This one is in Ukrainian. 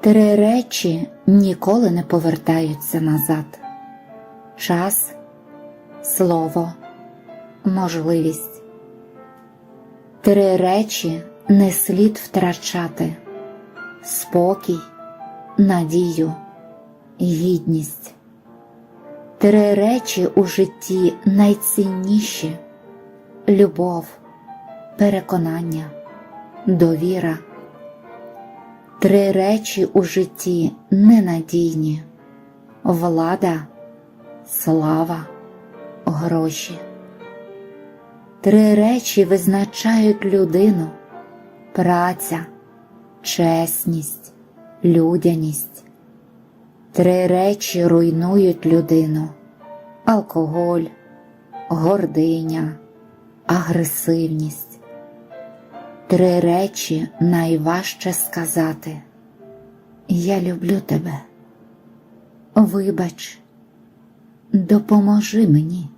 Три речі ніколи не повертаються назад: час, слово, можливість. Три речі не слід втрачати: спокій, надію, гідність. Три речі у житті найцінніші любов, переконання, довіра. Три речі у житті ненадійні влада, слава, гроші. Три речі визначають людину праця, чесність, людяність. Три речі руйнують людину алкоголь, гординя, агресивність. Три речі найважче сказати Я люблю тебе. Вибач, допоможи мені.